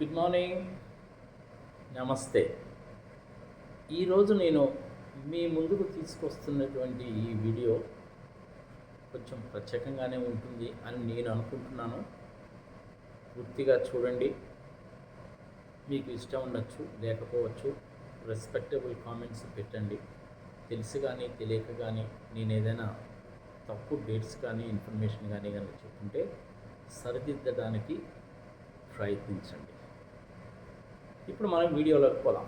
Good morning నమస్తే ఈరోజు నేను మీ ముందుకు తీసుకొస్తున్నటువంటి ఈ వీడియో కొంచెం ప్రత్యేకంగానే ఉంటుంది అని నేను అనుకుంటున్నాను. పూర్తిగా చూడండి. మీకు ఇష్టం ఉండొచ్చు లేకపోవచ్చు రెస్పెక్టబుల్ కామెంట్స్ పెట్టండి. తెలిసి కానీ తెలియక కానీ నేను ఏదైనా తప్పు డేట్స్ కానీ ఇన్ఫర్మేషన్ కానీ కానీ చెప్పుంటే సరిదిద్దడానికి ప్రయత్నించండి. ఇప్పుడు మనం వీడియోలోకి పోదాం.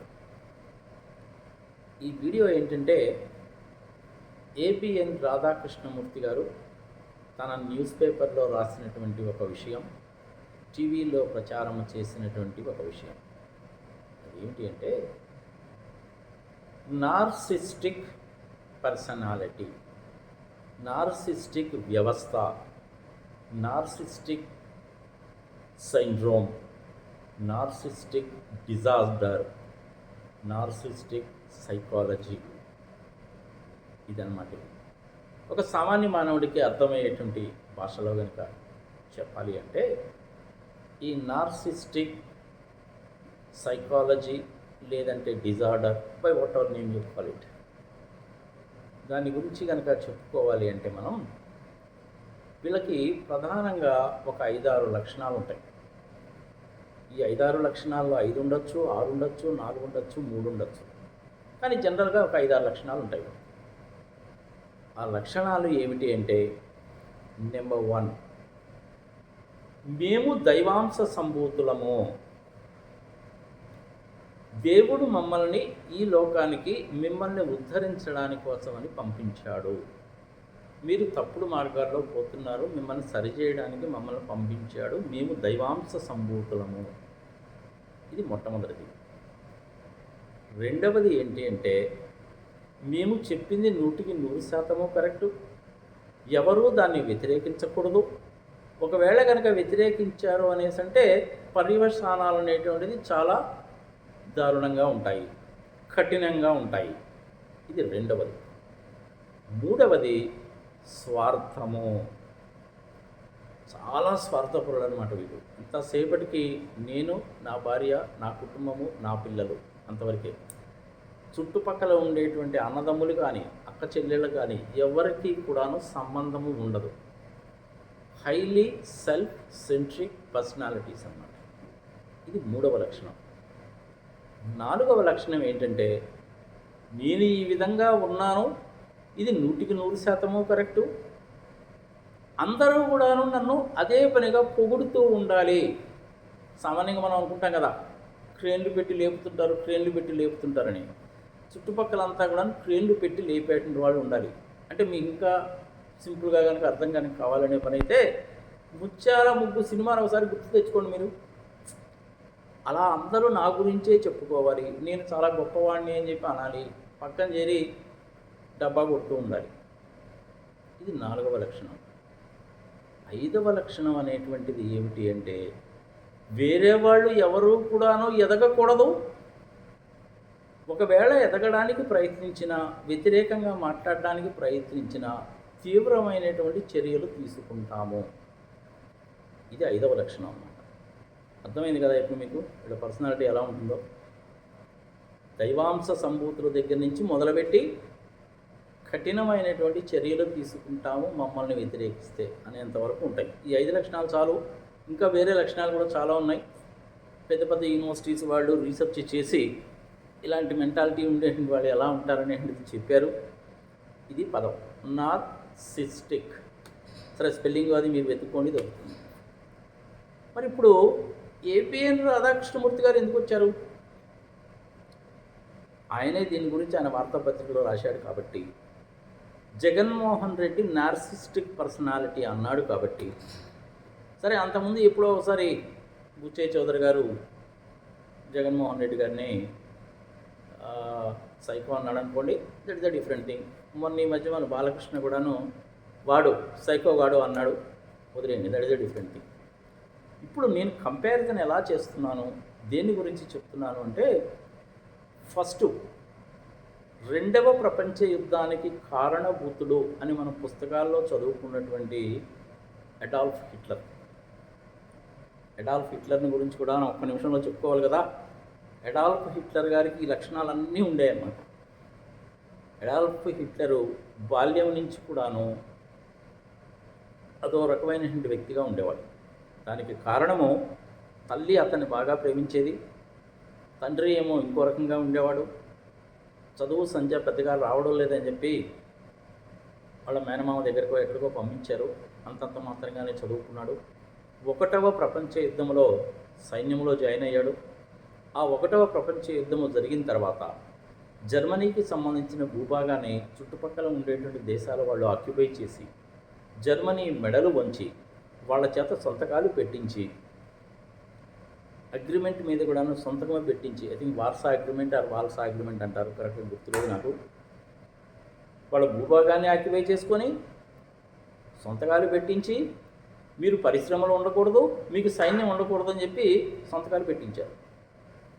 ఈ వీడియో ఏంటంటే ఏబిఎన్ రాధాకృష్ణమూర్తి గారు తన న్యూస్ పేపర్లో రాసినటువంటి ఒక విషయం టీవీలో ప్రచారం చేసినటువంటి ఒక విషయం. అదేంటి అంటే నార్సిస్టిక్ పర్సనాలిటీ నార్సిస్టిక్ వ్యవస్థ narcissistic syndrome. Narcissistic disaster narcissistic psychology. ఇదన్నమాట. ఒక సామాన్య మానవుడికి అర్థమయ్యేటువంటి భాషలో కనుక చెప్పాలి అంటే ఈ నార్సిస్టిక్ సైకాలజీ లేదంటే disorder by whatever name you call it. దాని గురించి కనుక చెప్పుకోవాలి అంటే మనం వీళ్ళకి ప్రధానంగా ఒక ఐదారు లక్షణాలు ఉంటాయి ఈ ఐదారు లక్షణాల్లో ఐదు ఉండొచ్చు ఆరు ఉండొచ్చు నాలుగు ఉండొచ్చు మూడు ఉండొచ్చు. కానీ జనరల్గా ఒక ఐదారు లక్షణాలు ఉంటాయి. ఆ లక్షణాలు ఏమిటి అంటే నెంబర్ వన్ మేము దైవాంశ సంభూతులము. దేవుడు మమ్మల్ని ఈ లోకానికి మిమ్మల్ని ఉద్ధరించడాని కోసమని పంపించాడు. మీరు తప్పుడు మార్గాల్లో పోతున్నారు మిమ్మల్ని సరిచేయడానికి మమ్మల్ని పంపించాడు మేము దైవాంశ సంభూతులము. ఇది మొట్టమొదటిది. రెండవది ఏంటి అంటే మేము చెప్పింది నూటికి నూరు శాతము కరెక్టు. ఎవరూ దాన్ని వ్యతిరేకించకూడదు. ఒకవేళ కనుక వ్యతిరేకించారు అనేసి అంటే పర్యవసానాలు అనేటువంటిది చాలా దారుణంగా ఉంటాయి కఠినంగా ఉంటాయి. ఇది రెండవది. మూడవది స్వార్థము. చాలా స్వార్థపరుడు అనమాట వీళ్ళు ఇంతసేపటికి నేను నా భార్య నా కుటుంబము నా పిల్లలు అంతవరకే. చుట్టుపక్కల ఉండేటువంటి అన్నదమ్ములు కానీ అక్క చెల్లెళ్ళు కానీ ఎవరికి కూడాను సంబంధము ఉండదు. హైలీ సెల్ఫ్ సెంట్రిక్ పర్సనాలిటీస్ అన్నమాట. ఇది మూడవ లక్షణం. నాలుగవ లక్షణం ఏంటంటే నేను ఈ విధంగా ఉన్నాను ఇది నూటికి నూరు శాతము కరెక్టు. అందరూ కూడాను నన్ను అదే పనిగా పొగుడుతూ ఉండాలి. సామాన్యంగా మనం అనుకుంటాం కదా క్రేన్లు పెట్టి లేపుతుంటారు క్రేన్లు పెట్టి లేపుతుంటారని. చుట్టుపక్కలంతా కూడా క్రేన్లు పెట్టి లేపేటువంటి వాళ్ళు ఉండాలి. అంటే మీకు ఇంకా సింపుల్గా కనుక అర్థం కనుక కావాలనే పని అయితే ముత్యాల ముగ్గు సినిమాను ఒకసారి గుర్తు తెచ్చుకోండి మీరు. అలా అందరూ నా గురించే చెప్పుకోవాలి. నేను చాలా గొప్పవాడిని అని చెప్పి అనాలి. పక్కన చేరి డబ్బా కొడుతూ ఉండాలి. ఇది నాలుగవ లక్షణం. ఐదవ లక్షణం అనేటువంటిది ఏమిటి అంటే వేరే వాళ్ళు ఎవరు కూడాను ఎదగకూడదు. ఒకవేళ ఎదగడానికి ప్రయత్నించిన వ్యతిరేకంగా మాట్లాడడానికి ప్రయత్నించిన తీవ్రమైనటువంటి చర్యలు తీసుకుంటాము. ఇది ఐదవ లక్షణం అన్నమాట. అర్థమైంది కదా ఇప్పుడు మీకు? వీళ్ళ పర్సనాలిటీ ఎలా ఉంటుందో? దైవాంశ సంభూతుల దగ్గర నుంచి మొదలుపెట్టి కఠినమైనటువంటి చర్యలు తీసుకుంటాము మమ్మల్ని వ్యతిరేకిస్తే అనేంతవరకు ఉంటాయి. ఈ ఐదు లక్షణాలు చాలు. ఇంకా వేరే లక్షణాలు కూడా చాలా ఉన్నాయి. పెద్ద పెద్ద యూనివర్సిటీస్ వాళ్ళు రీసెర్చ్ చేసి ఇలాంటి మెంటాలిటీ ఉండేటువంటి వాళ్ళు ఎలా ఉంటారనేది చెప్పారు. ఇది పదం. నార్సిస్టిక్ సరే స్పెల్లింగ్ అది మీరు వెతుక్కోండి దొరుకుతుంది. మరి ఇప్పుడు ఏపీఎన్ రాధాకృష్ణమూర్తి గారు ఎందుకు వచ్చారు? ఆయనే దీని గురించి ఆయన వార్తాపత్రికలో రాశాడు కాబట్టి జగన్మోహన్ రెడ్డి నార్సిస్టిక్ పర్సనాలిటీ అన్నాడు కాబట్టి. సరే అంతకుముందు ఎప్పుడో ఒకసారి బుచ్చయ్య చౌదరి గారు జగన్మోహన్ రెడ్డి గారిని సైకో అన్నాడు అనుకోండి that is the different thing మొన్న ఈ మధ్య మన బాలకృష్ణ కూడాను వాడు సైకో వాడు అన్నాడు వదిలేండి that is the different thing ఇప్పుడు నేను కంపారిజన్ ఎలా చేస్తున్నాను దేని గురించి చెప్తున్నాను అంటే ఫస్ట్ రెండవ ప్రపంచ యుద్ధానికి కారణభూతుడు అని మన పుస్తకాల్లో చదువుకున్నటువంటి అడాల్ఫ్ హిట్లర్. ఎడాల్ఫ్ హిట్లర్ని గురించి కూడా ఒక్క నిమిషంలో చెప్పుకోవాలి కదా. ఎడాల్ఫ్ హిట్లర్ గారికి ఈ లక్షణాలన్నీ ఉండేయన్నమాట. ఎడాల్ఫ్ హిట్లరు బాల్యం నుంచి కూడాను అదో రకమైనటువంటి వ్యక్తిగా ఉండేవాడు దానికి కారణము తల్లి అతన్ని బాగా ప్రేమించేది తండ్రి ఏమో ఇంకో రకంగా ఉండేవాడు చదువు సంధ్య పెద్దగా రావడం లేదని చెప్పి వాళ్ళ మేనమామ దగ్గరకు ఎక్కడికో పంపించారు. అంతంత మాత్రంగానే చదువుకున్నాడు. ఒకటవ ప్రపంచ యుద్ధంలో సైన్యంలో జాయిన్ అయ్యాడు. ఆ ఒకటవ ప్రపంచ యుద్ధము జరిగిన తర్వాత జర్మనీకి సంబంధించిన భూభాగాన్ని చుట్టుపక్కల ఉండేటువంటి దేశాల వాళ్ళు ఆక్యుపై చేసి జర్మనీ మెడలు వంచి వాళ్ళ చేత సొంతకాలు పెట్టించి అగ్రిమెంట్ మీద కూడాను సొంతకమే పెట్టించి I think Warsaw agreement or వాల్సా agreement అంటారు కరెక్ట్గా గుర్తులేదు నాకు. వాళ్ళ భూభాగాన్ని ఆక్యుపై చేసుకొని సొంతకాలు పెట్టించి మీరు పరిశ్రమలు ఉండకూడదు మీకు సైన్యం ఉండకూడదు అని చెప్పి సొంతకాలు పెట్టించారు.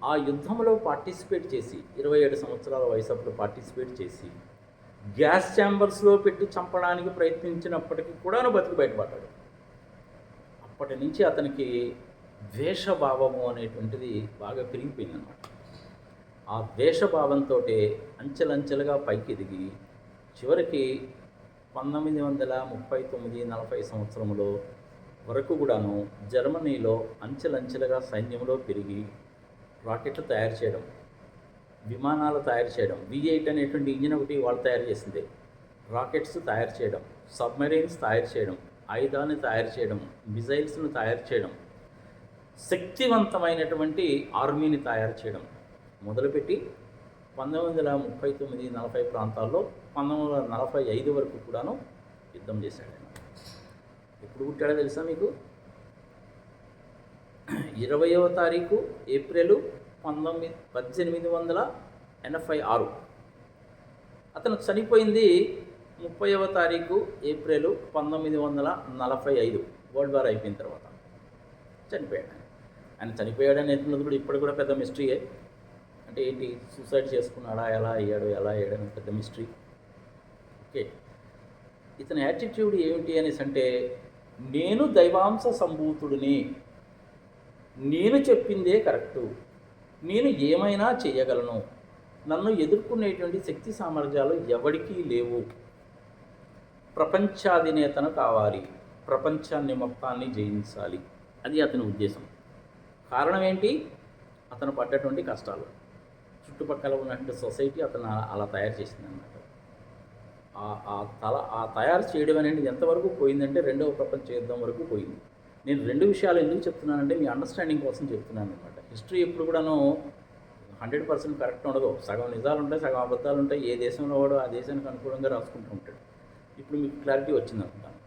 ఆ యుద్ధంలో పార్టిసిపేట్ చేసి ఇరవై ఏడు సంవత్సరాల వయసు అప్పుడు పార్టిసిపేట్ చేసి గ్యాస్ ఛాంబర్స్లో పెట్టి చంపడానికి ప్రయత్నించినప్పటికీ కూడాను బతికి బయటపడ్డాడు. అప్పటి నుంచి అతనికి ద్వేషభావము అనేటువంటిది బాగా పెరిగిపోయింది అన్నమాట ఆ ద్వేషభావంతో అంచెలంచెలుగా పైకి ఎదిగి చివరికి పంతొమ్మిది వందల ముప్పై తొమ్మిది నలభై సంవత్సరంలో వరకు కూడాను జర్మనీలో అంచెలంచెలుగా సైన్యంలో పెరిగి రాకెట్లు తయారు చేయడం విమానాలు తయారు చేయడం వి ఎయిట్ అనేటువంటి ఇంజిన్ ఒకటి వాళ్ళు తయారు చేసింది. రాకెట్స్ తయారు చేయడం సబ్మెరైన్స్ తయారు చేయడం ఆయుధాన్ని తయారు చేయడం మిజైల్స్ను తయారు చేయడం శక్తివంతమైనటువంటి ఆర్మీని తయారు చేయడం. మొదలుపెట్టి పంతొమ్మిది వందల ముప్పై తొమ్మిది నలభై ప్రాంతాల్లో పంతొమ్మిది వందల నలభై ఐదు వరకు కూడాను యుద్ధం చేశాడు ఆయన. ఎప్పుడు పుట్టాడో తెలుసా మీకు? ఇరవయవ తారీఖు ఏప్రిల్ పంతొమ్మిది పద్దెనిమిది వందల ఎనభై ఆరు. అతను చనిపోయింది ముప్పైవ తారీఖు ఏప్రిల్ పంతొమ్మిది వందల నలభై ఐదు. వరల్డ్ వార్ అయిపోయిన తర్వాత చనిపోయాడు ఆయన. చనిపోయాడని చనిపోయాడు కూడా ఇప్పుడు కూడా పెద్ద మిస్టరీయే అంటే ఏంటి? సూసైడ్ చేసుకున్నాడా? ఎలా అయ్యాడు? ఎలా అయ్యాడు పెద్ద మిస్టరీ ఓకే ఇతని యాటిట్యూడ్ ఏమిటి అనేసి అంటే నేను దైవాంశ సంభూతుడిని. నేను చెప్పిందే కరెక్టు నేను ఏమైనా చేయగలను. నన్ను ఎదుర్కొనేటువంటి శక్తి సామర్థ్యాలు ఎవరికీ లేవు. ప్రపంచాధినేతను కావాలి. ప్రపంచాన్ని మొత్తాన్ని జయించాలి. అది అతని ఉద్దేశం. కారణం ఏంటి? అతను పడ్డటువంటి కష్టాలు. చుట్టుపక్కల ఉన్నటువంటి సొసైటీ అతను అలా- తయారు చేసింది అన్నమాట ఆ- తల ఆ తయారు చేయడం అనేది ఎంతవరకు పోయిందంటే రెండవ ప్రపంచ యుద్ధం వరకు పోయింది. నేను రెండు విషయాలు ఎందుకు చెప్తున్నానంటే మీ అండర్స్టాండింగ్ కోసం చెప్తున్నాను అనమాట హిస్టరీ ఎప్పుడు కూడాను హండ్రెడ్ పర్సెంట్ కరెక్ట్ ఉండదు. సగం నిజాలు ఉంటాయి సగం అబద్ధాలు ఉంటాయి. ఏ దేశంలో వాడు ఆ దేశానికి అనుకూలంగా రాసుకుంటూ ఉంటాడు. ఇప్పుడు మీకు క్లారిటీ వచ్చింది అనుకుంటాను.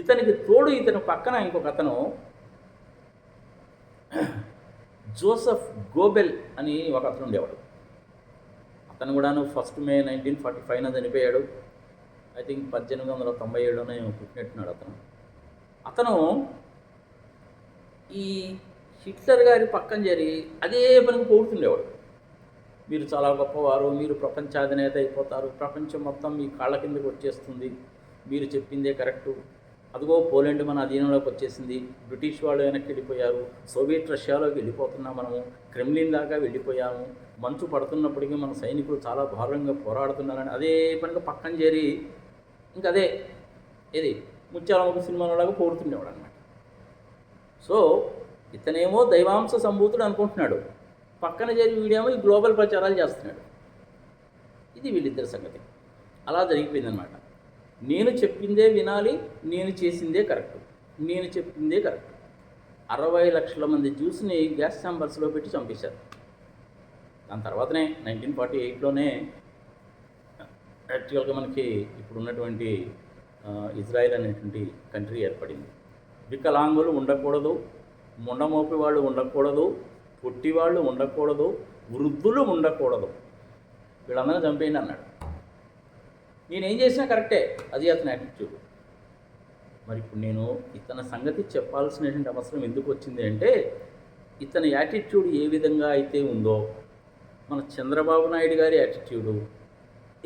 ఇతనికి తోడు ఇతని పక్కన ఇంకొక అతను జోసఫ్ గోబెల్ అని ఒక అతను ఉండేవాడు. అతను కూడాను ఫస్ట్ మే నైన్టీన్ ఫార్టీ ఫైవ్న చనిపోయాడు. ఐ థింక్ పద్దెనిమిది వందల తొంభై ఏడులోనే పుట్టినట్టున్నాడు అతను. అతను ఈ హిట్లర్ గారి పక్కన చేరి అదే పనికి పోగుతుండేవాడు. మీరు చాలా గొప్పవారు మీరు ప్రపంచాధినేత అయిపోతారు ప్రపంచం మొత్తం మీ కాళ్ళ కిందకి వచ్చేస్తుంది మీరు చెప్పిందే కరెక్టు అదిగో పోలాండ్ మన అధీనంలోకి వచ్చేసింది. బ్రిటిష్ వాళ్ళు వెనక్కి వెళ్ళిపోయారు. సోవియట్ రష్యాలోకి వెళ్ళిపోతున్నాం మనము. క్రెమ్లిన్ దాకా వెళ్ళిపోయాము. మంచు పడుతున్నప్పటికీ మన సైనికులు చాలా భారంగా పోరాడుతున్నారని అదే పనిగా పక్కన చేరి ఇంక అదే ఏది? ముత్యాలముఖ సినిమాలోలాగా పోడుతుండేవాడు అనమాట సో ఇతనేమో దైవాంశ సంభూతుడు అనుకుంటున్నాడు. పక్కన చేరి వీడేమో ఈ గ్లోబల్ ప్రచారాలు చేస్తున్నాడు. ఇది వీళ్ళిద్దరి సంగతి. అలా జరిగిపోయిందనమాట నేను చెప్పిందే వినాలి నేను చేసిందే కరెక్ట్. నేను చెప్పిందే కరెక్ట్. అరవై లక్షల మంది జ్యూస్ని గ్యాస్ ఛాంబర్స్లో పెట్టి చంపేశారు. దాని తర్వాతనే నైన్టీన్ ఫార్టీ ఎయిట్లోనే యాక్చువల్గా మనకి ఇప్పుడు ఉన్నటువంటి ఇజ్రాయెల్ అనేటువంటి కంట్రీ ఏర్పడింది. వికలాంగులు ఉండకూడదు ముండమోపి వాళ్ళు ఉండకూడదు పొట్టి వాళ్ళు ఉండకూడదు వృద్ధులు ఉండకూడదు. వీళ్ళందరూ చంపేయండి అన్నాడు. నేను ఏం చేసినా కరెక్టే. అది అతని యాటిట్యూడ్ మరి ఇప్పుడు నేను ఇతని సంగతి చెప్పాల్సినటువంటి అవసరం ఎందుకు వచ్చింది అంటే ఇతని యాటిట్యూడ్ ఏ విధంగా అయితే ఉందో మన చంద్రబాబు నాయుడు గారి యాటిట్యూడు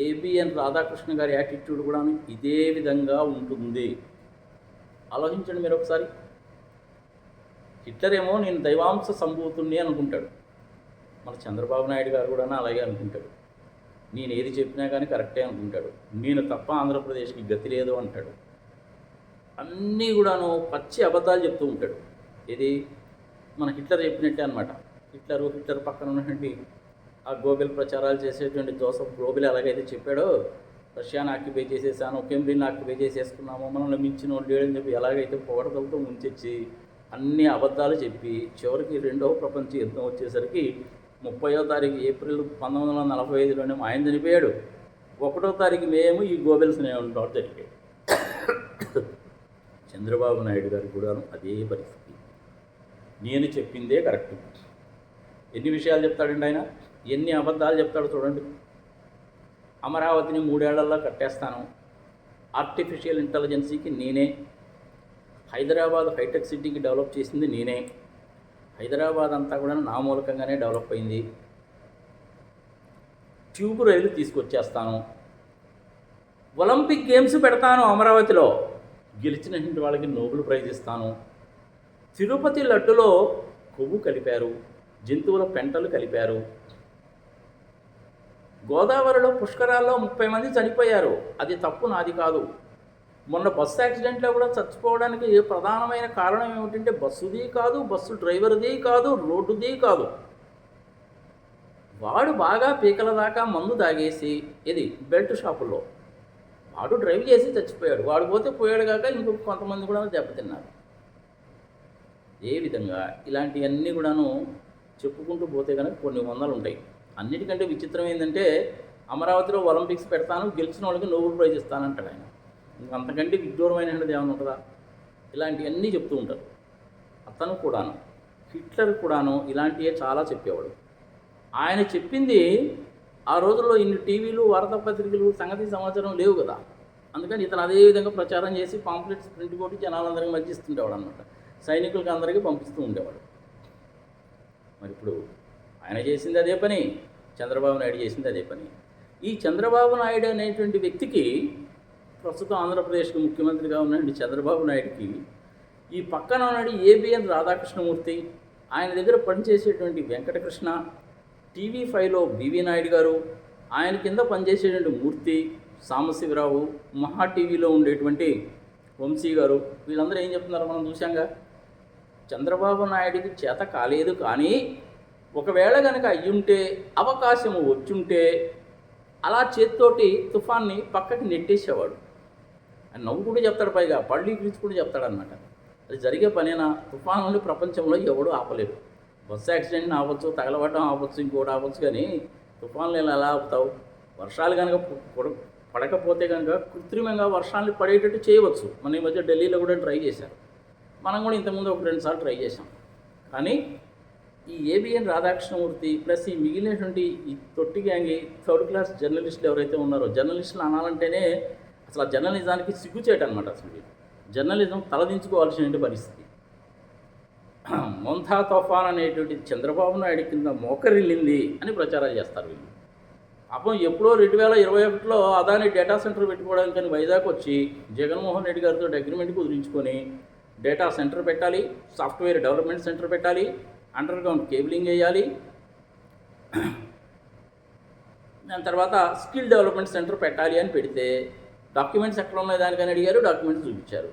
ఏబిఎన్ రాధాకృష్ణ గారి యాటిట్యూడ్ కూడా ఇదే విధంగా ఉంటుంది. ఆలోచించండి మీరు ఒకసారి. హిట్లర్ ఏమో నేను దైవాంశ సంభూతుణ్ణి అనుకుంటాడు. మన చంద్రబాబు నాయుడు గారు కూడా అలాగే అనుకుంటాడు. నేను ఏది చెప్పినా కానీ కరెక్టే అనుకుంటాడు నేను తప్ప ఆంధ్రప్రదేశ్కి గతి లేదు అంటాడు. అన్నీ కూడాను పచ్చి అబద్ధాలు చెప్తూ ఉంటాడు. ఇది మన హిట్లర్ చెప్పినట్టే అనమాట హిట్లర్ హిట్లర్ పక్కన ఉన్నటువంటి ఆ గోబెల్ ప్రచారాలు చేసేటువంటి జోసఫ్ గోబెల్ ఎలాగైతే చెప్పాడో రష్యాను ఆక్యుపై చేసేసాను కెమ్రిన్ ఆక్యుపై చేసేసుకున్నాము మనల్ని మించిన వాళ్ళు లేడని చెప్పి ఎలాగైతే పొగడతలతో ముంచెచ్చి అన్ని అబద్ధాలు చెప్పి చివరికి రెండవ ప్రపంచ యుద్ధం వచ్చేసరికి ముప్పయో తారీఖు ఏప్రిల్ పంతొమ్మిది వందల నలభై ఐదులోనే ఆయన చనిపోయాడు. ఒకటో తారీఖు మేము ఈ గోబెల్స్నే ఉంటాం జరిగాయి చంద్రబాబు నాయుడు గారు కూడాను అదే పరిస్థితి. నేను చెప్పిందే కరెక్ట్. ఎన్ని విషయాలు చెప్తాడండి ఆయన? ఎన్ని అబద్ధాలు చెప్తాడు చూడండి. అమరావతిని మూడేళ్ళలో కట్టేస్తాను. ఆర్టిఫిషియల్ ఇంటెలిజెన్సీకి నేనే. హైదరాబాద్ హైటెక్ సిటీకి డెవలప్ చేసింది నేనే. హైదరాబాద్ అంతా కూడా నా మూలకంగానే డెవలప్ అయింది. ట్యూబ్ రైలు తీసుకొచ్చేస్తాను. ఒలింపిక్ గేమ్స్ పెడతాను అమరావతిలో. గెలిచినటువంటి వాళ్ళకి నోబెల్ ప్రైజ్ ఇస్తాను. తిరుపతి లడ్డులో కొవ్వు కలిపారు. జంతువుల పెంటలు కలిపారు. గోదావరిలో పుష్కరాల్లో ముప్పై మంది చనిపోయారు. అది తప్పు నాది కాదు. మొన్న బస్సు యాక్సిడెంట్లో కూడా చచ్చిపోవడానికి ప్రధానమైన కారణం ఏమిటంటే బస్సుది కాదు బస్సు డ్రైవర్ది కాదు రోడ్డుది కాదు. వాడు బాగా పీకల దాకా మందు తాగేసి ఇది బెల్ట్ షాపుల్లో. వాడు డ్రైవ్ చేసి చచ్చిపోయాడు. వాడు పోతే పోయాడు కాక ఇంకొక కొంతమంది కూడా దెబ్బతిన్నారు. ఏ విధంగా ఇలాంటివన్నీ కూడాను చెప్పుకుంటూ పోతే కనుక కొన్ని వందలు ఉంటాయి అన్నిటికంటే విచిత్రం ఏంటంటే అమరావతిలో ఒలింపిక్స్ పెడతాను గెలిచిన వాళ్ళకి నోబెల్ ప్రైజ్ ఇస్తానంటాడు ఆయన. అంతకంటే విడ్డూరమైనది ఏమైనా ఉంటుందా? ఇలాంటివన్నీ చెప్తూ ఉంటారు. అతను కూడాను హిట్లర్ కూడాను ఇలాంటివే చాలా చెప్పేవాడు. ఆయన చెప్పింది ఆ రోజుల్లో ఇన్ని టీవీలు వార్తాపత్రికలు సంగతి సమాచారం లేవు కదా. అందుకని ఇతను అదే విధంగా ప్రచారం చేసి పాంప్లెట్స్ ప్రింట్ కొట్టి జనాలందరికీ మధ్యస్తుండేవాడు అనమాట సైనికులకి అందరికీ పంపిస్తూ ఉండేవాడు. మరి ఇప్పుడు ఆయన చేసింది అదే పని చంద్రబాబు నాయుడు చేసింది అదే పని. ఈ చంద్రబాబు నాయుడు అనేటువంటి వ్యక్తికి ప్రస్తుతం ఆంధ్రప్రదేశ్కి ముఖ్యమంత్రిగా ఉన్నటువంటి చంద్రబాబు నాయుడుకి. ఈ పక్కన ఉన్నాడు ఏబిఎన్ రాధాకృష్ణమూర్తి. ఆయన దగ్గర పనిచేసేటువంటి వెంకటకృష్ణ టీవీ ఫైవ్లో బివి నాయుడు గారు ఆయన కింద పనిచేసేటువంటి మూర్తి సాంబశివరావు మహా టీవీలో ఉండేటువంటి వంశీ గారు. వీళ్ళందరూ ఏం చెప్తున్నారో మనం చూసాంగా చంద్రబాబు నాయుడికి చేత కాలేదు కానీ ఒకవేళ కనుక అయ్యుంటే అవకాశం వచ్చుంటే అలా చేత్తోటి తుఫాన్ని పక్కకి నెట్టేసేవాడు. అని నవ్వు కూడా చెప్తాడు పైగా పళ్ళు పిలిచి కూడా చెప్తాడనమాట అది జరిగే పనేనా? తుఫానుని ప్రపంచంలో ఎవడు ఆపలేడు. బస్సు యాక్సిడెంట్ని ఆపచ్చు తగలబడడం ఆపచ్చు ఇంకోటి ఆపచ్చు కానీ తుఫాన్లు ఎలా ఆపుతావు? వర్షాలు కనుక పడ- పడకపోతే కనుక కృత్రిమంగా వర్షాలు పడేటట్టు చేయవచ్చు. మన ఈ మధ్య ఢిల్లీలో కూడా ట్రై చేశారు. మనం కూడా ఇంతకుముందు ఒక రెండు సార్లు ట్రై చేసాం కానీ ఈ ఏబిఎన్ రాధాకృష్ణమూర్తి ప్లస్ ఈ మిగిలినటువంటి ఈ తొట్టి గ్యాంగి థర్డ్ క్లాస్ జర్నలిస్టులు ఎవరైతే ఉన్నారో జర్నలిస్టులు అనాలంటేనే అసలు ఆ జర్నలిజానికి సిగ్గుచేటనమాట అసలు వీళ్ళు. జర్నలిజం తలదించుకోవాల్సిన పరిస్థితి? మొంథా తుఫాన్ అనేటువంటి చంద్రబాబు నాయుడు కింద మోకరిల్లింది అని ప్రచారాలు చేస్తారు వీళ్ళు. పాపం ఎప్పుడో రెండు వేల ఇరవై ఒకటిలో అదాని డేటా సెంటర్ పెట్టుకోవడానికి వైజాగ్ వచ్చి జగన్మోహన్ రెడ్డి గారితో అగ్రిమెంట్ కుదిరించుకొని డేటా సెంటర్ పెట్టాలి సాఫ్ట్వేర్ డెవలప్మెంట్ సెంటర్ పెట్టాలి అండర్ గ్రౌండ్ కేబులింగ్ వేయాలి. దాని తర్వాత స్కిల్ డెవలప్మెంట్ సెంటర్ పెట్టాలి అని పెడితే డాక్యుమెంట్స్ ఎక్కడ ఉన్నాయి దానికని అడిగారు డాక్యుమెంట్స్ చూపించారు.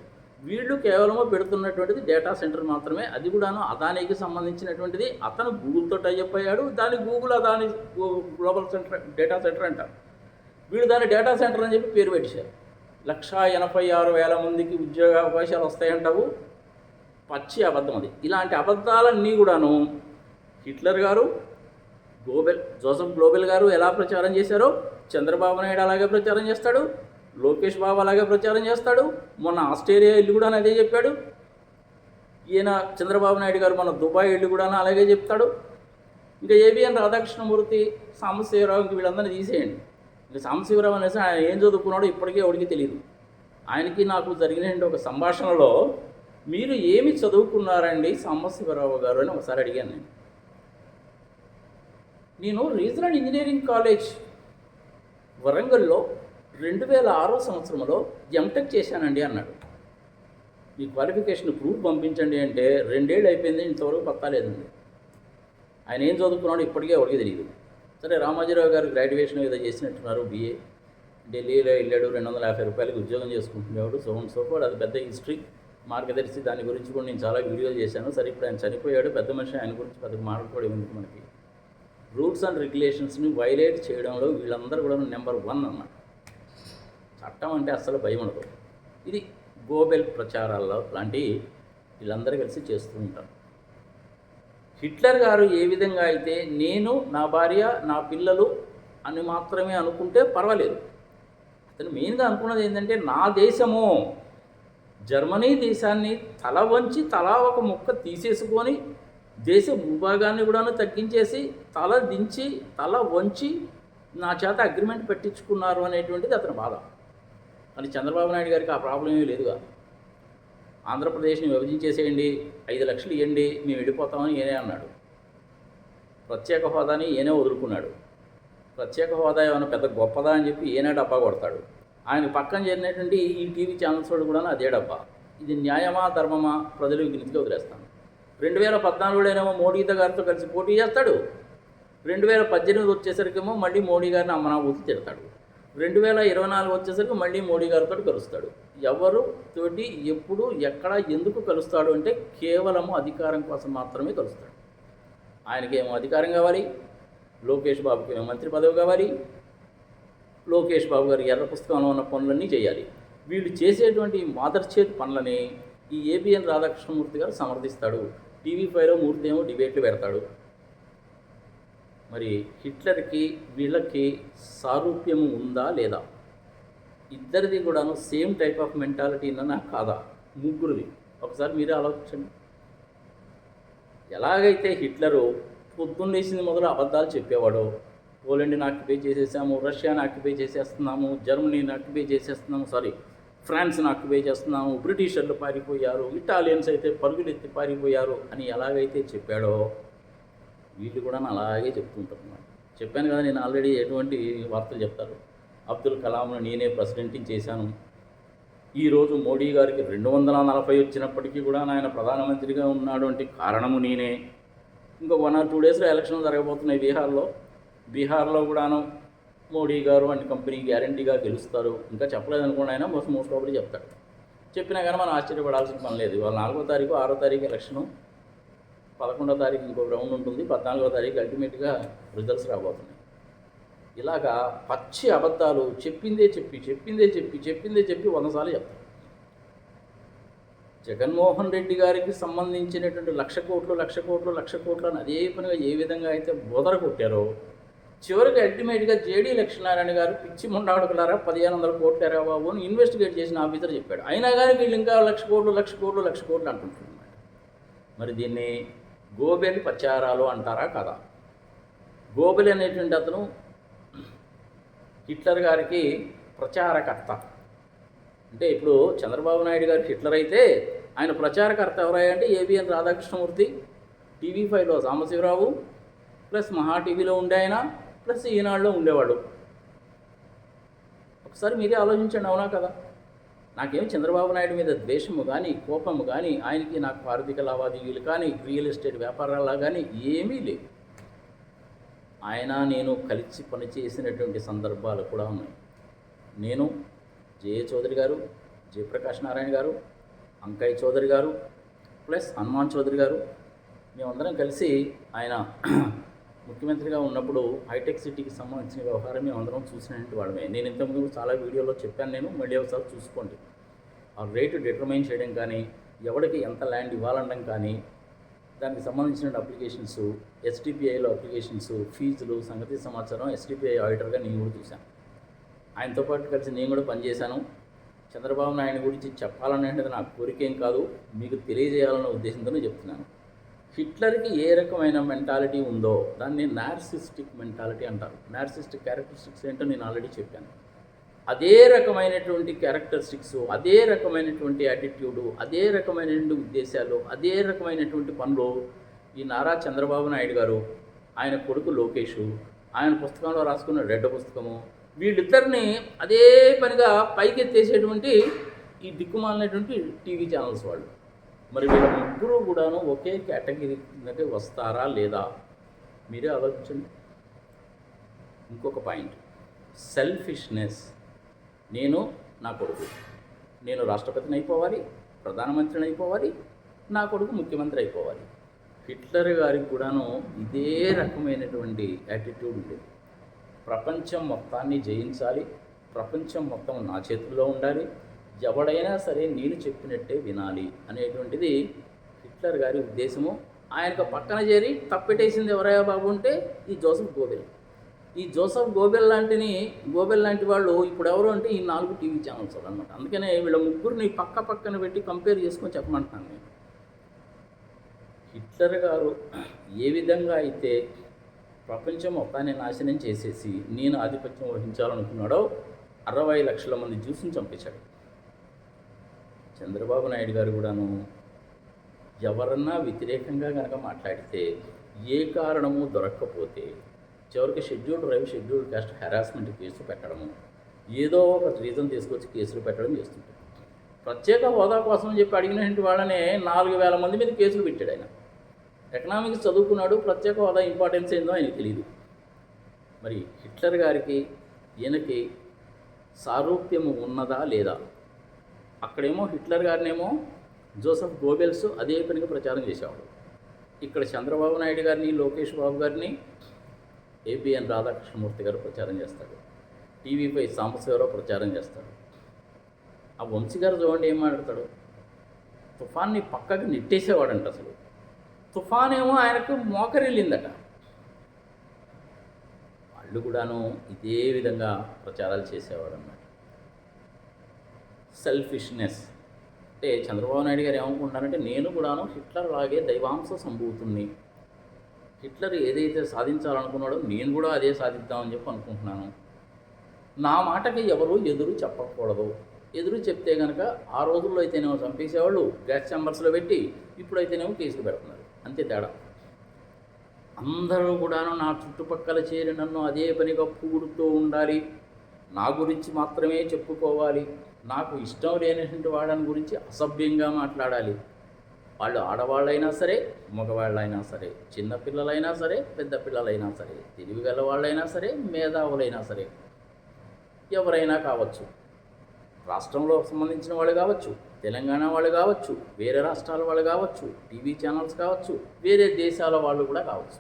వీళ్ళు కేవలము పెడుతున్నటువంటిది డేటా సెంటర్ మాత్రమే అది కూడాను అదానికి సంబంధించినటువంటిది. అతను గూగుల్తో టైప్ అయ్యాడు దాని Google Adani global centre data centre అంటారు. వీళ్ళు దాన్ని డేటా సెంటర్ అని చెప్పి పేరు పెట్టారు లక్షా ఎనభై ఆరు వేల మందికి ఉద్యోగ అవకాశాలు వస్తాయంటావు? పచ్చి అబద్ధం అది. ఇలాంటి అబద్ధాలన్నీ కూడాను హిట్లర్ గారు గ్లోబెల్ జోసఫ్ గ్లోబెల్ గారు ఎలా ప్రచారం చేశారో చంద్రబాబు నాయుడు అలాగే ప్రచారం చేస్తాడు లోకేష్ బాబు అలాగే ప్రచారం చేస్తాడు. మొన్న ఆస్ట్రేలియా ఇల్లు కూడా అదే చెప్పాడు. ఈయన చంద్రబాబు నాయుడు గారు మన దుబాయ్ ఇల్లు కూడా అలాగే చెప్తాడు. ఇంకా ఏబిఎన్ రాధాకృష్ణమూర్తి సాంబశివరావుకి వీళ్ళందరినీ తీసేయండి. ఇంకా సాంబశివరావు అనేసి ఆయన ఏం చదువుకున్నాడో ఇప్పటికే ఎవరికి తెలియదు ఆయనకి నాకు జరిగిన ఒక సంభాషణలో మీరు ఏమి చదువుకున్నారండి సాంబశివరావు గారు అని ఒకసారి అడిగాను నేను. నేను రీజనల్ ఇంజనీరింగ్ కాలేజ్ వరంగల్లో రెండు వేల ఆరో సంవత్సరంలో ఎంటెక్ చేశానండి అన్నాడు. మీ క్వాలిఫికేషన్ ప్రూఫ్ పంపించండి అంటే రెండేళ్ళు అయిపోయింది ఇంతవరకు పత్తాలేదండి ఆయన ఏం చదువుకున్నాడో ఇప్పటికే ఎవరికి తెలియదు సరే రామాజీరావు గారు గ్రాడ్యుయేషన్ ఏదో చేసినట్టున్నారు బీఏ ఢిల్లీలో వెళ్ళాడు రెండు వందల యాభై రూపాయలకి ఉద్యోగం చేసుకుంటున్నాడు సో అండ్ సో అది పెద్ద హిస్టరీ మార్గదర్శి దాని గురించి కూడా నేను చాలా వీడియోలు చేశాను. సరే ఇప్పుడు ఆయన చనిపోయాడు పెద్ద మనిషి ఆయన గురించి పెద్దగా మాట్లాడుకోవడం ఎందుకు మనకి? రూల్స్ అండ్ రెగ్యులేషన్స్ని వైలేట్ చేయడంలో వీళ్ళందరూ కూడా నెంబర్ వన్ అన్నమాట. చట్టం అంటే అస్సలు భయం ఉండదు. ఇది గోబెల్ ప్రచారాల్లో లాంటి వీళ్ళందరూ కలిసి చేస్తూ ఉంటారు. హిట్లర్ గారు ఏ విధంగా అయితే నేను నా భార్య నా పిల్లలు అని మాత్రమే అనుకుంటే పర్వాలేదు. అతను మెయిన్గా అనుకున్నది ఏంటంటే నా దేశము జర్మనీ దేశాన్ని తల వంచి తలా ఒక ముక్క తీసేసుకొని దేశ భూభాగాన్ని కూడా తగ్గించేసి తల దించి తల వంచి నా చేత అగ్రిమెంట్ పెట్టించుకున్నారు అనేటువంటిది అతని బాధ. మరి చంద్రబాబు నాయుడు గారికి ఆ ప్రాబ్లం ఏమీ లేదుగా. ఆంధ్రప్రదేశ్ని విభజించేసేయండి ఐదు లక్షలు ఇవ్వండి మేము వెళ్ళిపోతామని ఈయనే అన్నాడు. ప్రత్యేక హోదాని ఈయనే వదులుకున్నాడు. ప్రత్యేక హోదా ఏమైనా పెద్ద గొప్పదా అని చెప్పి ఈయనే డబ్బా కొడతాడు. ఆయన పక్కన చేరినటువంటి ఈ టీవీ ఛానల్స్ వాడు కూడా అదే డబ్బా. ఇది న్యాయమా ధర్మమా? ప్రజలు విజ్ఞతిగా వదిలేస్తాను. రెండు వేల పద్నాలుగులోనేమో మోడీ గారితో కలిసి పోటీ చేస్తాడు. రెండు వేల పద్దెనిమిది వచ్చేసరికేమో మళ్ళీ మోడీ గారిని అమ్మనాబూతి తిడతాడు. రెండు వేల ఇరవై నాలుగు వచ్చేసరికి మళ్ళీ మోడీ గారితో కలుస్తాడు. ఎవరు తోటి ఎప్పుడు ఎక్కడ ఎందుకు కలుస్తాడు అంటే కేవలము అధికారం కోసం మాత్రమే కలుస్తాడు. ఆయనకి ఏమో అధికారం కావాలి లోకేష్ బాబుకి ఏమో మంత్రి పదవి కావాలి లోకేష్ బాబు గారి ఎర్ర పుస్తకంలో ఉన్న పనులన్నీ చేయాలి. వీళ్ళు చేసేటువంటి మాదర్ పనులని ఈ ఏబిఎన్ రాధాకృష్ణమూర్తి గారు సమర్థిస్తాడు. టీవీ ఫైవ్లో మూర్తి ఏమో డిబేట్లు పెడతాడు. మరి హిట్లర్కి వీళ్ళకి సారూప్యము ఉందా లేదా? ఇద్దరిది కూడాను సేమ్ టైప్ ఆఫ్ మెంటాలిటీనా నాకు కాదా? ముగ్గురిది. ఒకసారి మీరే ఆలోచించండి. ఎలాగైతే హిట్లరు పొద్దున్నేసింది మొదలు అబద్ధాలు చెప్పేవాడో పోలెండ్ని ఆక్యుపై చేసేసాము రష్యాని ఆక్యుపై చేసేస్తున్నాము జర్మనీని ఆక్యుపై చేసేస్తున్నాము సారీ ఫ్రాన్స్ని ఆక్యుపై చేస్తున్నాము బ్రిటిషర్లు పారిపోయారు ఇటాలియన్స్ అయితే పరుగులెత్తి పారిపోయారు అని ఎలాగైతే చెప్పాడో వీళ్ళు కూడా అలాగే చెప్తుంటారు అన్నమాట. చెప్పాను కదా నేను ఆల్రెడీ ఎటువంటి వార్తలు చెప్తారు. అబ్దుల్ కలాంను నేనే ప్రెసిడెంట్ని చేశాను. ఈరోజు మోడీ గారికి రెండు వందల నలభై వచ్చినప్పటికీ కూడా ఆయన ప్రధానమంత్రిగా ఉన్నాడు అంటే కారణము నేనే. ఇంకా వన్ ఆర్ టూ డేస్లో ఎలక్షన్లు జరగబోతున్నాయి బీహార్లో. బీహార్లో కూడాను మోడీ గారు అండ్ కంపెనీ గ్యారంటీగా గెలుస్తారు. ఇంకా చెప్పలేదు అనుకోండి ఆయన మోస్ట్ మోస్ట్ ప్రాబ్లీ చెప్తాడు. చెప్పినా కానీ మనం ఆశ్చర్యపడాల్సిన పని లేదు. వాళ్ళ నాలుగో తారీఖు ఆరో తారీఖు ఎలక్షను. పదకొండో తారీఖు ఇంకో రౌండ్ ఉంటుంది. పద్నాలుగో తారీఖు అల్టిమేట్గా రిజల్ట్స్ రాబోతున్నాయి. ఇలాగా పచ్చి అబద్ధాలు చెప్పిందే చెప్పి చెప్పిందే చెప్పి చెప్పిందే చెప్పి వందసార్లు చెప్తారు. జగన్మోహన్ రెడ్డి గారికి సంబంధించినటువంటి లక్ష కోట్లు లక్ష కోట్లు లక్ష కోట్లు అని అదే పనిగా ఏ విధంగా అయితే బోదర కొట్టారో చివరికి అల్టిమేట్గా జేడీ లక్ష్మీనారాయణ గారు పిచ్చి ముండాడుకులారా పదిహేను వందల కోట్లు ఎరా బాబు అని ఇన్వెస్టిగేట్ చేసిన ఆఫీసర్ చెప్పాడు. అయినా కానీ వీళ్ళు ఇంకా లక్ష కోట్లు లక్ష కోట్లు లక్ష కోట్లు అంటుంటున్నారు. మరి దీన్ని గోబెల్ ప్రచారాలు అంటారా కదా? గోబెల్ అనేటువంటి అతను హిట్లర్ గారికి ప్రచారకర్త. అంటే ఇప్పుడు చంద్రబాబు నాయుడు గారికి హిట్లర్ అయితే ఆయన ప్రచారకర్త ఎవరయ్యంటే ఏబిఎన్ రాధాకృష్ణమూర్తి టీవీ ఫైవ్లో సాంబశివరావు ప్లస్ మహా టీవీలో ఉండే ఆయన ప్లస్ ఈనాడులో ఉండేవాడు ఒకసారి మీరే ఆలోచించండి అవునా కదా? నాకేం చంద్రబాబు నాయుడు మీద ద్వేషము కానీ కోపము కానీ ఆయనకి నాకు ఆర్థిక లావాదేవీలు కానీ రియల్ ఎస్టేట్ వ్యాపారాల కానీ ఏమీ లేవు. ఆయన నేను కలిసి పనిచేసినటువంటి సందర్భాలు కూడా ఉన్నాయి. నేను జయ చౌదరి గారు జయప్రకాష్ నారాయణ గారు అంకయ్య చౌదరి గారు ప్లస్ హనుమాన్ చౌదరి గారు మేమందరం కలిసి ఆయన ముఖ్యమంత్రిగా ఉన్నప్పుడు హైటెక్ సిటీకి సంబంధించిన వ్యవహారం అందరం చూసినటువంటి వాళ్ళమే. నేను ఇంతకుముందు చాలా వీడియోలో చెప్పాను నేను మళ్ళీ ఒకసారి చూసుకోండి. ఆ రేటు డిటర్మైన్ చేయడం కానీ ఎవరికి ఎంత ల్యాండ్ ఇవ్వాలనడం కానీ దానికి సంబంధించిన అప్లికేషన్స్ ఎస్డిపిఐలో అప్లికేషన్స్ ఫీజులు సంగతి సమాచారం ఎస్డిపిఐ ఆడిటర్గా నేను కూడా చూశాను. ఆయనతో పాటు కలిసి నేను కూడా పనిచేశాను. చంద్రబాబు నాయుడు గురించి చెప్పాలనేది నా కోరికేం కాదు మీకు తెలియజేయాలన్న ఉద్దేశంతోనే చెప్తున్నాను. హిట్లర్కి ఏ రకమైన మెంటాలిటీ ఉందో దాన్ని నార్సిస్టిక్ మెంటాలిటీ అంటారు. నార్సిస్టిక్ క్యారెక్టరిస్టిక్స్ ఏంటో నేను ఆల్రెడీ చెప్పాను. అదే రకమైనటువంటి క్యారెక్టరిస్టిక్స్ అదే రకమైనటువంటి యాటిట్యూడు అదే రకమైనటువంటి ఉద్దేశాలు అదే రకమైనటువంటి పనులు ఈ నారా చంద్రబాబు నాయుడు గారు ఆయన కొడుకు లోకేష్ ఆయన పుస్తకంలో రాసుకున్న రెడ్డ పుస్తకము వీళ్ళిద్దరిని అదే పనిగా పైకెత్తేసేటువంటి ఈ దిక్కుమాలినటువంటి టీవీ ఛానల్స్ వాళ్ళు. మరి వీళ్ళ ముగ్గురు కూడాను ఒకే కేటగిరీ కిందకి వస్తారా లేదా? మీరే ఆలోచించండి. ఇంకొక పాయింట్. సెల్ఫిష్నెస్. నేను నా కొడుకు. నేను రాష్ట్రపతిని అయిపోవాలి ప్రధానమంత్రిని అయిపోవాలి నా కొడుకు ముఖ్యమంత్రి అయిపోవాలి. హిట్లర్ గారికి కూడాను ఇదే రకమైనటువంటి యాటిట్యూడ్ ఉండేది. ప్రపంచం మొత్తాన్ని జయించాలి ప్రపంచం మొత్తం నా చేతుల్లో ఉండాలి ఎవడైనా సరే నేను చెప్పినట్టే వినాలి అనేటువంటిది హిట్లర్ గారి ఉద్దేశము. ఆయనకు పక్కన చేరి తప్పెట్టేసింది ఎవరయ్యా బాబు అంటే ఈ జోసఫ్ గోబెల్. ఈ జోసఫ్ గోబెల్ లాంటిని గోబెల్ లాంటి వాళ్ళు ఇప్పుడు ఎవరు అంటే ఈ నాలుగు టీవీ ఛానల్స్ అనమాట అందుకనే వీళ్ళ ముగ్గురిని పక్క పక్కన పెట్టి కంపేర్ చేసుకొని చెప్పమంటున్నాను నేను. హిట్లర్ గారు ఏ విధంగా అయితే ప్రపంచం మొత్తాన్ని నాశనం చేసేసి నేను ఆధిపత్యం వహించాలనుకున్నాడో అరవై లక్షల మంది జ్యూస్ని చంపేశాడు. చంద్రబాబు నాయుడు గారు కూడాను ఎవరన్నా వ్యతిరేకంగా కనుక మాట్లాడితే ఏ కారణము దొరక్కపోతే చివరికి షెడ్యూల్డ్ రైవ్ షెడ్యూల్డ్ కాస్ట్ హెరాస్మెంట్ కేసు పెట్టడము ఏదో ఒక రీజన్ తీసుకొచ్చి కేసులు పెట్టడం చేస్తుంటారు. ప్రత్యేక హోదా కోసం చెప్పి అడిగినటువంటి వాళ్ళనే నాలుగు వేల మంది మీద కేసులు పెట్టాడు ఆయన. ఎకనామిక్స్ చదువుకున్నాడు ప్రత్యేక హోదా ఇంపార్టెన్స్ ఏందో ఆయనకు తెలియదు మరి హిట్లర్ గారికి ఈయనకి సారూప్యము ఉన్నదా లేదా? అక్కడేమో హిట్లర్ గారినేమో జోసఫ్ గోబెల్స్ అదే పనిగా ప్రచారం చేసేవాడు. ఇక్కడ చంద్రబాబు నాయుడు గారిని లోకేష్ బాబు గారిని ఏబిఎన్ రాధాకృష్ణమూర్తి గారు ప్రచారం చేస్తాడు. టీవీపై సాంబశివరావు ప్రచారం చేస్తాడు. ఆ వంశీ గారు చూడండి ఏం మాట్లాడతాడు? తుఫాన్ని పక్కకి నెట్టేసేవాడంట అసలు. తుఫాన్ ఏమో ఆయనకు మోకరిల్లిందట. వాళ్ళు కూడాను ఇదే విధంగా ప్రచారాలు చేసేవాడు సెల్ఫిష్నెస్ అంటే చంద్రబాబు నాయుడు గారు ఏమనుకుంటున్నారంటే నేను కూడాను హిట్లర్ లాగే దైవాంశ సంభూతుణ్ణి. హిట్లర్ ఏదైతే సాధించాలనుకున్నాడో నేను కూడా అదే సాధిద్దామని చెప్పి అనుకుంటున్నాను. నా మాటకి ఎవరు ఎదురు చెప్పకూడదు. ఎదురు చెప్తే కనుక ఆ రోజుల్లో అయితేనేమో చంపేసేవాళ్ళు గ్యాస్ ఛాంబర్స్లో పెట్టి ఇప్పుడైతేనేమో కేసులు పెడుతున్నారు. అంతే తేడా. అందరూ కూడాను నా చుట్టుపక్కల చేరి నన్ను అదే పనిగా పూడుతూ ఉండాలి. నా గురించి మాత్రమే చెప్పుకోవాలి. నాకు ఇష్టం లేనటువంటి వాళ్ళని గురించి అసభ్యంగా మాట్లాడాలి. వాళ్ళు ఆడవాళ్ళైనా సరే మగవాళ్ళైనా సరే చిన్నపిల్లలైనా సరే పెద్ద పిల్లలైనా సరే తెలివి గల వాళ్ళైనా సరే మేధావులైనా సరే ఎవరైనా కావచ్చు. రాష్ట్రంలో సంబంధించిన వాళ్ళు కావచ్చు తెలంగాణ వాళ్ళు కావచ్చు వేరే రాష్ట్రాల వాళ్ళు కావచ్చు టీవీ ఛానల్స్ కావచ్చు వేరే దేశాల వాళ్ళు కూడా కావచ్చు.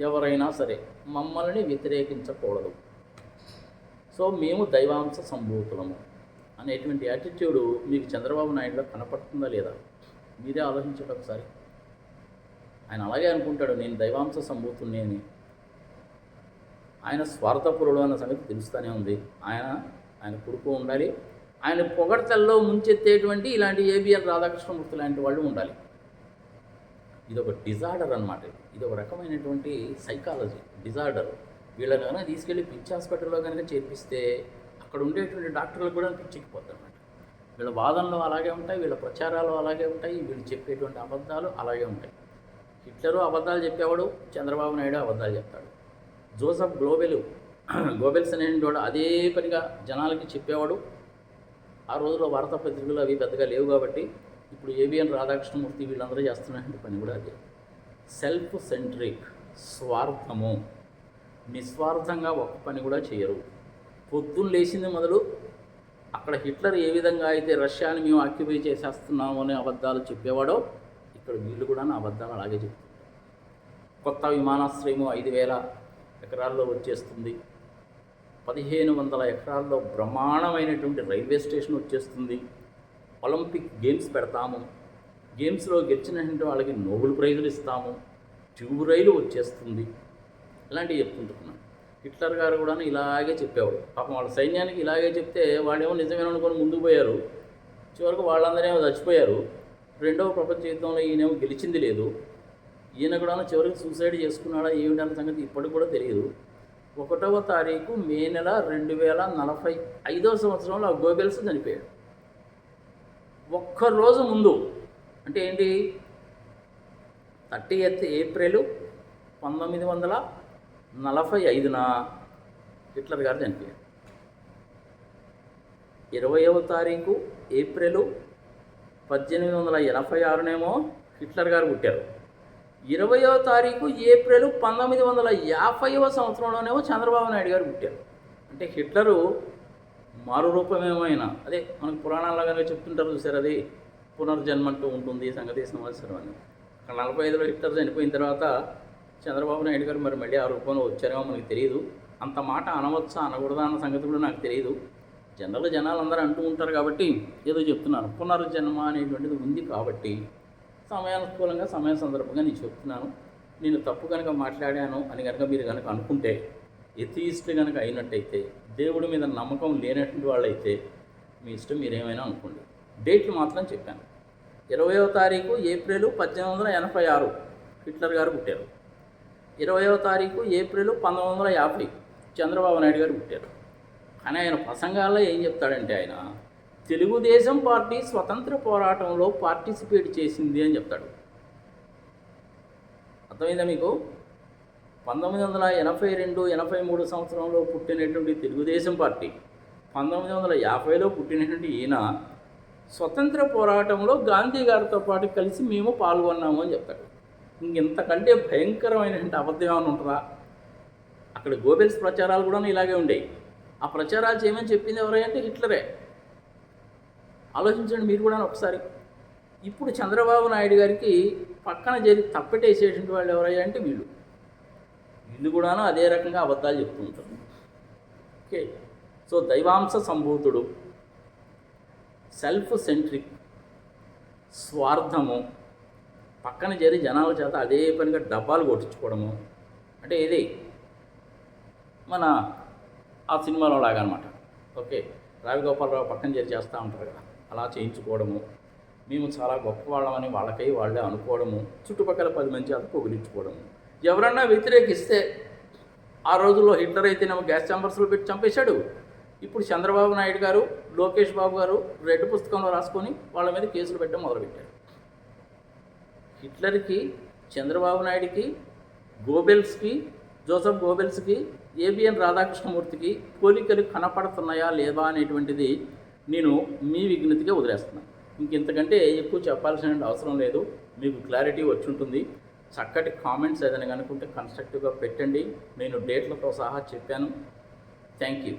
ఎవరైనా సరే మమ్మల్ని వ్యతిరేకించకూడదు. సో మేము దైవాంశ సంభూతులము. అనేటువంటి యాటిట్యూడ్ మీకు చంద్రబాబు నాయుడులో కనపడుతుందా లేదా? మీరే ఆలోచించండి ఒకసారి. ఆయన అలాగే అనుకుంటాడు నేను దైవాంశ సంభూతుణ్ణి అని. ఆయన స్వార్థపురుడు అన్న సంగతి తెలుస్తూనే ఉంది. ఆయన ఆయన కొడుకు ఉండాలి. ఆయన పొగడతల్లో ముంచెత్తేటువంటి ఇలాంటి ఏబిఎన్ రాధాకృష్ణమూర్తి లాంటి వాళ్ళు ఉండాలి. ఇది ఒక డిజార్డర్ అనమాట ఇది. ఒక రకమైనటువంటి సైకాలజీ డిజార్డర్. వీళ్ళని కనుక తీసుకెళ్ళి పిచ్చి హాస్పిటల్లో కనుక చేర్పిస్తే అక్కడ ఉండేటువంటి డాక్టర్లు కూడా పిచ్చిక్కిపోతారు అనమాట వీళ్ళ వాదనలు అలాగే ఉంటాయి వీళ్ళ ప్రచారాలు అలాగే ఉంటాయి వీళ్ళు చెప్పేటువంటి అబద్ధాలు అలాగే ఉంటాయి. హిట్లరు అబద్ధాలు చెప్పేవాడు చంద్రబాబు నాయుడు అబద్ధాలు చెప్తాడు. జోసఫ్ గ్లోబెల్ గోబెల్స్ అనేటువంటి అదే పనిగా జనాలకి చెప్పేవాడు. ఆ రోజుల్లో వార్తాపత్రికలు అవి పెద్దగా లేవు కాబట్టి ఇప్పుడు ఏబిఎన్ రాధాకృష్ణమూర్తి వీళ్ళందరూ చేస్తున్నటువంటి పని కూడా అదే. సెల్ఫ్ సెంట్రిక్ స్వార్థము. నిస్వార్థంగా ఒక్క పని కూడా చేయరు. పొద్దున్న లేచింది మొదలు అక్కడ హిట్లర్ ఏ విధంగా అయితే రష్యాని మేము ఆక్యుపై చేసేస్తున్నాము అనే అబద్ధాలు చెప్పేవాడో ఇక్కడ వీళ్ళు కూడా నా అబద్ధాలు అలాగే చెప్తున్నారు. కొత్త విమానాశ్రయము ఐదు వేల ఎకరాల్లో వచ్చేస్తుంది. పదిహేను వందల ఎకరాల్లో బ్రహ్మాండమైనటువంటి రైల్వే స్టేషన్ వచ్చేస్తుంది. ఒలింపిక్ గేమ్స్ పెడతాము. గేమ్స్లో గెలిచినటువంటి వాళ్ళకి నోబెల్ ప్రైజులు ఇస్తాము. ట్యూబ్ రైలు వచ్చేస్తుంది. ఇలాంటివి చెప్తుంటున్నాను హిట్లర్ గారు కూడా ఇలాగే చెప్పేవాడు. పాపం వాళ్ళ సైన్యానికి ఇలాగే చెప్తే వాళ్ళేమో నిజమేనో అనుకొని ముందుకు పోయారు. చివరికి వాళ్ళందరేమో చచ్చిపోయారు. రెండవ ప్రపంచ యుద్ధంలో ఈయనేమో గెలిచింది లేదు. ఈయన కూడా చివరికి సూసైడ్ చేసుకున్నాడా ఏమిటన్న సంగతి ఇప్పటికి కూడా తెలియదు. ఒకటవ తారీఖు మే నెల రెండు వేల నలభై ఐదవ సంవత్సరంలో ఆ గోబెల్స్ చనిపోయాడు. ఒక్క రోజు ముందు అంటే ఏంటి? థర్టీ ఎయిత్ ఏప్రిల్ పంతొమ్మిది వందల నలభై ఐదున హిట్లర్ గారు చనిపోయారు. ఇరవయవ తారీఖు ఏప్రిల్ పద్దెనిమిది వందల ఎనభై ఆరునేమో హిట్లర్ గారు పుట్టారు. ఇరవయవ తారీఖు ఏప్రిల్ పంతొమ్మిది వందల యాభైవ సంవత్సరంలోనేమో చంద్రబాబు నాయుడు గారు పుట్టారు. అంటే హిట్లరు మారు రూపమేమైనా అదే మనకు పురాణాలగానే చెప్తుంటారు చూసారు అది పునర్జన్మ అంటూ ఉంటుంది సంగతి సంవత్సరం అని. నలభై ఐదులో హిట్లర్ చనిపోయిన తర్వాత చంద్రబాబు నాయుడు గారు మరి మళ్ళీ ఆ రూపంలో వచ్చారేమో మనకు తెలియదు అంత మాట అనవచ్చా అనకూడదా అన్న సంగతి కూడా నాకు తెలియదు జనరల్ జనాలు అందరూ అంటూ ఉంటారు కాబట్టి ఏదో చెప్తున్నాను పునర్జన్మ అనేటువంటిది ఉంది కాబట్టి సమయానుకూలంగా సమయ సందర్భంగా నేను చెప్తున్నాను. నేను తప్పు కనుక మాట్లాడాను అని కనుక మీరు కనుక అనుకుంటే ఎథీయిస్టులు కనుక అయినట్టయితే దేవుడి మీద నమ్మకం లేనటువంటి వాళ్ళైతే మీ ఇష్టం మీరేమైనా అనుకోండి. డేట్లు మాత్రం చెప్పాను. ఇరవయో తారీఖు ఏప్రిల్ పద్దెనిమిది వందల ఎనభై ఆరు హిట్లర్ గారు పుట్టారు. ఇరవయో తారీఖు ఏప్రిల్ పంతొమ్మిది వందల యాభై చంద్రబాబు నాయుడు గారు పుట్టారు. కానీ ఆయన ప్రసంగాల్లో ఏం చెప్తాడంటే ఆయన తెలుగుదేశం పార్టీ స్వతంత్ర పోరాటంలో పార్టిసిపేట్ చేసింది అని చెప్తాడు. అర్థమైందా మీకు? పంతొమ్మిది వందల ఎనభై రెండు ఎనభై మూడు సంవత్సరంలో పుట్టినటువంటి తెలుగుదేశం పార్టీ పంతొమ్మిది వందల యాభైలో పుట్టినటువంటి ఈయన స్వతంత్ర పోరాటంలో గాంధీ గారితో పాటు కలిసి మేము పాల్గొన్నాము అని చెప్తాడు. ఇంకెంతకంటే భయంకరమైనటువంటి అబద్ధం ఏమైనా ఉంటుందా? అక్కడ గోబెల్స్ ప్రచారాలు కూడా ఇలాగే ఉండేవి ఆ ప్రచారాలు చేయమని చెప్పింది ఎవరంటే హిట్లరే. ఆలోచించండి మీరు కూడా ఒకసారి. ఇప్పుడు చంద్రబాబు నాయుడు గారికి పక్కన చేరి తప్పటేసేటువంటి వాళ్ళు ఎవరయ్యా అంటే వీళ్ళు. వీళ్ళు కూడాను అదే రకంగా అబద్ధాలు చెప్తుంటారు ఓకే. సో దైవాంశ సంభూతుడు సెల్ఫ్ సెంట్రిక్ స్వార్థము పక్కన చేరి జనాల చేత అదే పనిగా డబ్బాలు కొట్టించుకోవడము. అంటే ఇది మన ఆ సినిమాలో లాగా అనమాట ఓకే రావి గోపాలరావు పక్కన చేరి చేస్తూ ఉంటారు కదా అలా చేయించుకోవడము. మేము చాలా గొప్పవాళ్ళమని వాళ్ళకై వాళ్ళే అనుకోవడము. చుట్టుపక్కల పది మంది చేత పొగిడించుకోవడము. ఎవరన్నా వ్యతిరేకిస్తే ఆ రోజుల్లో హిట్లర్ అయితేనేమో గ్యాస్ చాంబర్స్లో పెట్టి చంపేశాడు. ఇప్పుడు చంద్రబాబు నాయుడు గారు లోకేష్ బాబు గారు రెడ్ పుస్తకంలో రాసుకొని వాళ్ళ మీద కేసులు పెట్టడం మొదలుపెట్టారు. హిట్లర్కి చంద్రబాబు నాయుడికి గోబెల్స్కి జోసఫ్ గోబెల్స్కి ఏబిఎన్ రాధాకృష్ణమూర్తికి పోలికలు కనపడుతున్నాయా లేదా అనేటువంటిది నేను మీ విజ్ఞతగా వదిలేస్తున్నాను ఇంకెంతకంటే ఎక్కువ చెప్పాల్సిన అవసరం లేదు. మీకు క్లారిటీ వచ్చి ఉంటుంది చక్కటి కామెంట్స్ ఏదైనా కనుకుంటే కన్స్ట్రక్టివ్గా పెట్టండి. నేను డేట్లతో సహా చెప్పాను. Thank you.